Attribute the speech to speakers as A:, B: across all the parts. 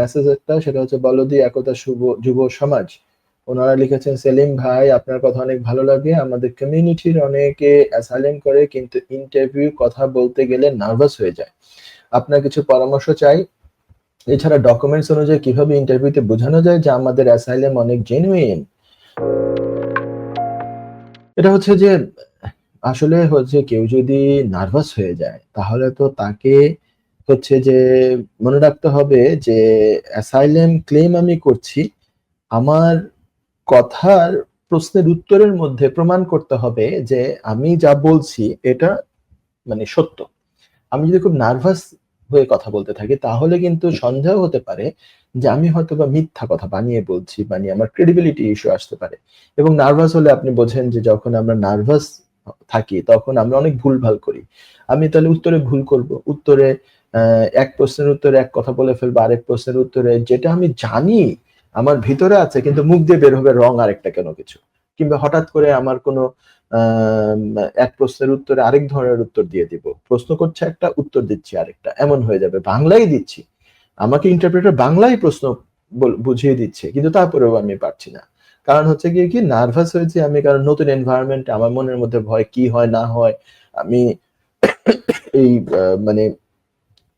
A: Message একটা, সেটা হচ্ছে বলদি একতা শুভ, যুব সমাজ। ওনারা লিখেছেন, সেলিম ভাই, আপনার কথা অনেক ভালো লাগে। আমাদের কমিউনিটির অনেকে অ্যাসাইলেম করে, কিন্তু ইন্টারভিউ কথা বলতে গেলে নার্ভাস হয়ে যায়। আপনার কিছু পরামর্শ চাই? এছাড়া ডকুমেন্টস অনুযায়ী কীভাবে ইন্টারভিউতে বোঝানো যায় যে আমাদের অ্যাসাইলেম অনেক জেনুইন এটা হচ্ছে যে, আসলে হচ্ছে কেউ যদি নার্ভাস হয়ে যায়, তাহলে তো তাকে হচ্ছে যে মনে রাখতে হবে যে অ্যাসাইলেম ক্লেম আমি করছি, আমার কথার প্রশ্নের উত্তরের মধ্যে প্রমাণ করতে হবে যে আমি যা বলছি এটা মানে সত্য। আমি যদি খুব নার্ভাস হয়ে কথা বলতে থাকি, তাহলে কিন্তু সন্দেহ হতে পারে যে আমি হয়তো বা মিথ্যা কথা বানিয়ে বলছি, বানিয়ে আমার ক্রেডিবিলিটি ইস্যু আসতে পারে। এবং নার্ভাস হলে আপনি বোঝেন যে যখন আমরা নার্ভাস থাকি, তখন আমরা অনেক ভুলভাল করি। আমি তাহলে উত্তরে ভুল করব, উত্তরে এক প্রশ্নের উত্তরে এক কথা বলে ফেলব, আরেক প্রশ্নের উত্তরে যেটা আমি জানি আমার ভিতরে আছে, কিন্তু মুখ দিয়ে বের হবে রং আরেকটা কেন কিছু? কিংবা হঠাৎ করে আমার কোনো এক প্রশ্নের উত্তরে আরেক ধরনের উত্তর দিয়ে দিব। প্রশ্ন করছে একটা, উত্তর দিচ্ছি আরেকটা। এমন হয়ে যাবে। বাংলাই দিচ্ছি। আমাকে ইন্টারপ্রেটার বাংলাই প্রশ্ন বুঝিয়ে দিচ্ছে, কিন্তু তারপরেও আমি পারছি না। কারণ হচ্ছে গিয়ে কি নার্ভাস হয়েছে আমি, কারণ নতুন এনভায়রনমেন্ট আমার মনের মধ্যে ভয় কি হয় না হয়, আমি এই মানে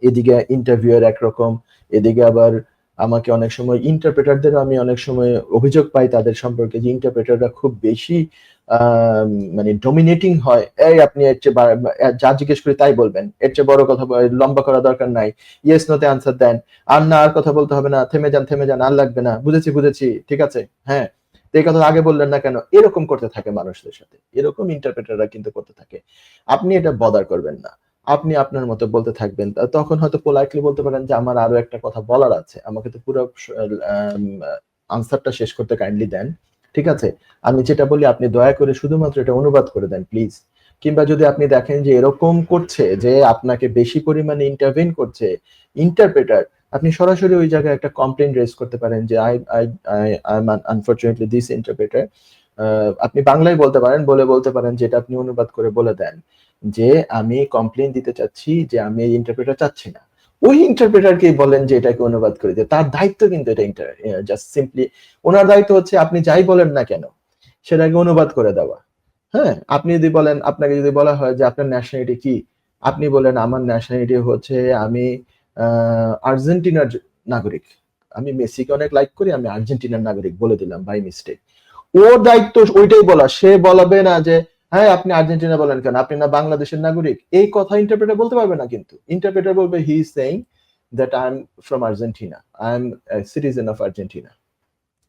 A: এদিকে ইন্টারভিউয়ের একরকম, এদিকে আবার আমাকে অনেক সময় ইন্টারপ্রেটারদের আমি অনেক সময় অভিযোগ পাই তাদের সম্পর্কে যে ইন্টারপ্রেটাররা খুব বেশি মানে ডমিনেটিং হয়। এই আপনি এর চেয়ে যা জিজ্ঞেস করি তাই বলবেন। এর চেয়ে বড় কথা লম্বা করা দরকার নাই। ইয়েস নোতে আনসার দেন। আর না, আর কথা বলতে হবে না। থেমে যান থেমে যান, আর লাগবে না। বুঝেছি বুঝেছি। ঠিক আছে? হ্যাঁ। এই কথা আগে বললেন না কেন? এরকম করতে থাকে মানুষদের সাথে। এরকম ইন্টারপ্রেটাররা কিন্তু করতে থাকে। আপনি এটা বদার করবেন না। আপনি আপনার মতো বলতে থাকবেন। তখন হয়তো পোলাইটলি বলতে পারেন যে, আমার আরও একটা কথা বলার আছে। আমাকে তো পুরো আনসারটা শেষ করতে কাইন্ডলি দেন। ঠিক আছে? আমি যেটা বলি, আপনি দয়া করে শুধুমাত্র এটা অনুবাদ করে দেন প্লিজ কিংবা যদি আপনি দেখেন যে, এরকম করছে যে, আপনাকে বেশি পরিমাণে ইন্টারভেন করছে ইন্টারপ্রেটার আপনি সরাসরি ওই জায়গায় একটা কমপ্লেন রেজ করতে পারেন যে I I I am unfortunately this interpreter আপনি বাংলায় বলতে পারেন, বলে বলতে পারেন যেটা আপনি অনুবাদ করে বলে দেন যে আমি কমপ্লেন দিতে চাচ্ছি যে আমি এই ইন্টারপ্রেটার চাচ্ছি না। ওই ইন্টারপ্রেটারকে বলেন যে এটাকে অনুবাদ করে দিয়ে তার দায়িত্ব কিন্তু এটা জাস্ট সিম্পলি ওনার দায়িত্ব হচ্ছে আপনি যাই বলেন না কেন, সেটাকে অনুবাদ করে দেওয়া। হ্যাঁ আপনি যদি বলেন, আপনাকে যদি বলা হয় যে আপনার ন্যাশনালিটি কি, আপনি বলেন আমার ন্যাশনালিটি হচ্ছে আমি আর্জেন্টিনার নাগরিক। আমি মেসিকে অনেক লাইক করি, আমি আর্জেন্টিনার নাগরিক বলে দিলাম বাই মিস্টেক ওর দায়িত্ব ওইটাই বলা। সে বলাবে না যে হ্যাঁ আপনি আর্জেন্টিনা বলেন কেন? আপনি না বাংলাদেশের নাগরিক? এই কথা ইন্টারপ্রেটার বলতে পারবে না কিন্তু। ইন্টারপ্রেটার বলবে he is saying that I am from Argentina I am citizen of Argentina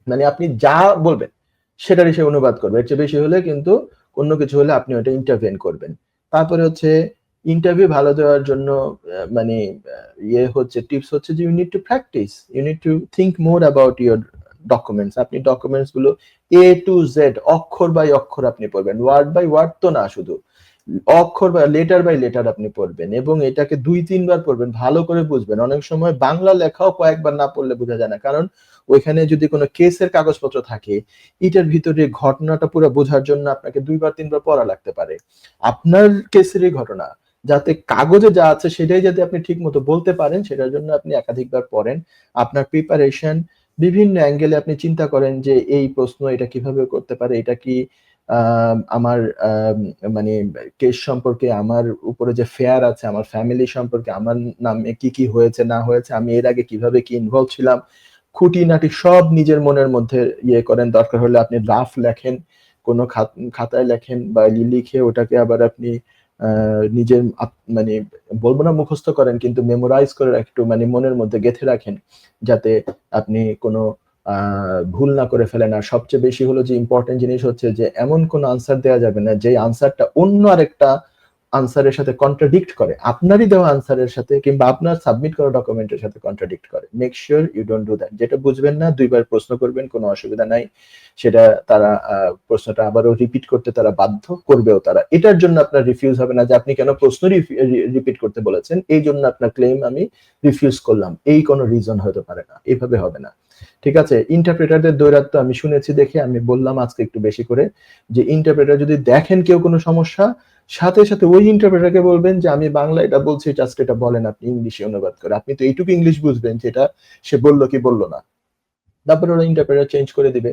A: মানে আপনি যা বলবেন, সেটারই সে অনুবাদ করবে। এর চেয়ে বেশি হলে কিন্তু অন্য কিছু হলে আপনি ওটা ইন্টারভেন করবেন। তারপরে হচ্ছে ইন্টারভিউ ভালো দেওয়ার জন্য মানে ইয়ে হচ্ছে টিপস হচ্ছে যে you need to practice you need to think more about your documents আপনি ডকুমেন্টসগুলো এ টু জেড অক্ষর বাই অক্ষর আপনি পড়বেন ওয়ার্ড বাই ওয়ার্ড তো না শুধু, অক্ষর বা লেটার বাই লেটার আপনি পড়বেন এবং এটাকে দুই, তিনবার পড়বেন, ভালো করে বুঝবেন। অনেক সময় বাংলা লেখাও কয়েকবার না পড়লে বোঝা যায় না, কারণ ওইখানে যদি কোনো কেসের কাগজপত্র থাকে, এটার ভিতরে ঘটনাটা পুরো বোঝার জন্য আপনাকে দুইবার, তিনবার পড়া লাগতে পারে। আপনার কেসেরই ঘটনা, যাতে কাগজে যা আছে সেটাই যাতে আপনি ঠিক মতো বলতে পারেন, সেটার জন্য আপনি একাধিকবার পড়েন। আপনার প্রিপারেশন বিভিন্ন অ্যাঙ্গেলে আপনি চিন্তা করেন যে এই প্রশ্ন এটা কীভাবে করতে পারে? এটা কি আমার মানে কেস সম্পর্কে আমার উপরে যে ফেয়ার আছে, আমার ফ্যামিলি সম্পর্কে আমার নামে কি কি হয়েছে, না হয়েছে, আমি এর আগে কীভাবে কি ইনভলভ ছিলাম? খুঁটিনাটি সব নিজের মনের মধ্যে ইয়ে করেন। দরকার হলে আপনি রাফ লেখেন, কোনো খাতায় লেখেন বা লিখে ওটাকে আবার আপনি নিজের মানে বলব না মুখস্থ করেন, কিন্তু মেমোরাইজ করে একটু মানে মনের মধ্যে গেঁথে রাখেন, যাতে আপনি কোনো ভুল না করে ফেলেন। আর সবচেয়ে বেশি হলো যে ইম্পর্টেন্ট জিনিস হচ্ছে যে, এমন কোন আনসার দেওয়া যাবে না যে আনসারটা অন্য আরেকটা আনসারের সাথে কন্ট্রাডিক্ট করে। আপনারই দেওয়া আনসারের সাথে কিংবা আপনার সাবমিট করা ডকুমেন্টের সাথে কন্ট্রাডিক্ট করে। Make sure you don't do that যেটা বুঝবেন না, দুইবার প্রশ্ন করবেন, কোনো অসুবিধা নাই। সেটা তারা প্রশ্নটা আবারও রিপিট করতে তারা বাধ্য করবেও তারা। এটার জন্য আপনার রিফিউজ হবে না যে আপনি কেন প্রশ্ন রিপিট করতে বলেছেন। এই জন্য আপনার ক্লেম আমি রিফিউজ করলাম। এই কোনো রিজন হতে পারে না। এভাবে হবে না। ঠিক আছে? ইন্টারপ্রেটারদের দৈরাত্য আমি শুনেছি দেখে, আমি বললাম আজকে একটু বেশি করে যে ইন্টারপ্রেটার যদি দেখেন কেউ কোনো সমস্যা, সাথে সাথে ওই ইন্টারপ্রেটারকে বলবেন যে, আমি বাংলা এটা বলছি জাস্ট এটা বলেন আপনি ইংলিশে অনুবাদ করে। আপনি তো এইটুকু ইংলিশ বুঝবেন যেটা সে বলল কি বলল না। তারপরে ওরা ইন্টারপ্রেটার চেঞ্জ করে দিবে,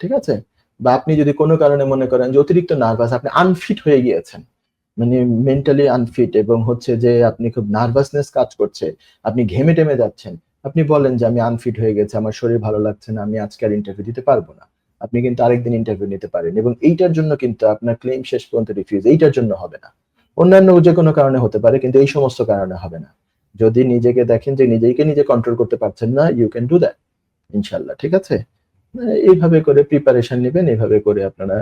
A: ঠিক আছে? বা আপনি যদি কোনো কারণে মনে করেন যে অতিরিক্ত নার্ভাস আপনি আনফিট হয়ে গিয়েছেন মানে মেন্টালি আনফিট এবং হচ্ছে যে আপনি খুব নার্ভাসনেস কাজ করছে, আপনি ঘেমে টেমে যাচ্ছেন আপনি বলেন যে আমি আনফিট হয়ে গেছে, আমার শরীর ভালো লাগছে না, আমি আজকে আর ইন্টারভিউ দিতে পারব না। আপনি কিন্তু আরেকদিন ইন্টারভিউ নিতে পারেন এবং এইটার জন্য কিন্তু আপনার ক্লেম শেষ পর্যন্ত রিফিউজ এইটার জন্য হবে না। অন্যান্য যে কোনো কারণে হতে পারে, কিন্তু এই সমস্ত কারণে হবে না। যদি নিজেকে দেখেন যে নিজেকে নিজে কন্ট্রোল করতে পারছেন না ইউ ক্যান ডু দ্যাট ইনশাল্লাহ ঠিক আছে? এইভাবে করে প্রিপারেশন নেবেন, এইভাবে করে আপনারা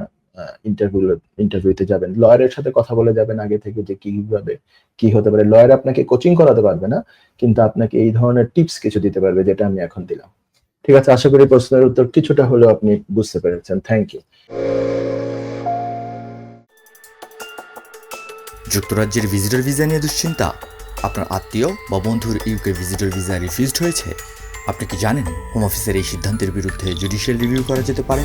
A: ইন্টারভিউ ইন্টারভিউতে যাবেন। লয়ারের সাথে কথা বলে যাবেন আগে থেকে যে কীভাবে কি হতে পারে। লয়ার আপনাকে কোচিং করাতে পারবে না, কিন্তু আপনাকে এই ধরনের টিপস কিছু দিতে পারবে, যেটা আমি এখন দিলাম। ঠিক আছে, আশা করি প্রশ্নের উত্তর কিছুটা হলেও আপনি বুঝতে পেরেছেন। থ্যাংক ইউ
B: যুক্তরাজ্যের ভিজিটর ভিসা নিয়ে দুশ্চিন্তা? আপনার আত্মীয় বা বন্ধুর ইউকে ভিজিটর ভিসা রিফিউজড হয়েছে? আপনি কি জানেন হোম অফিসের এই সিদ্ধান্তের বিরুদ্ধে জুডিশিয়াল রিভিউ করা যেতে পারে?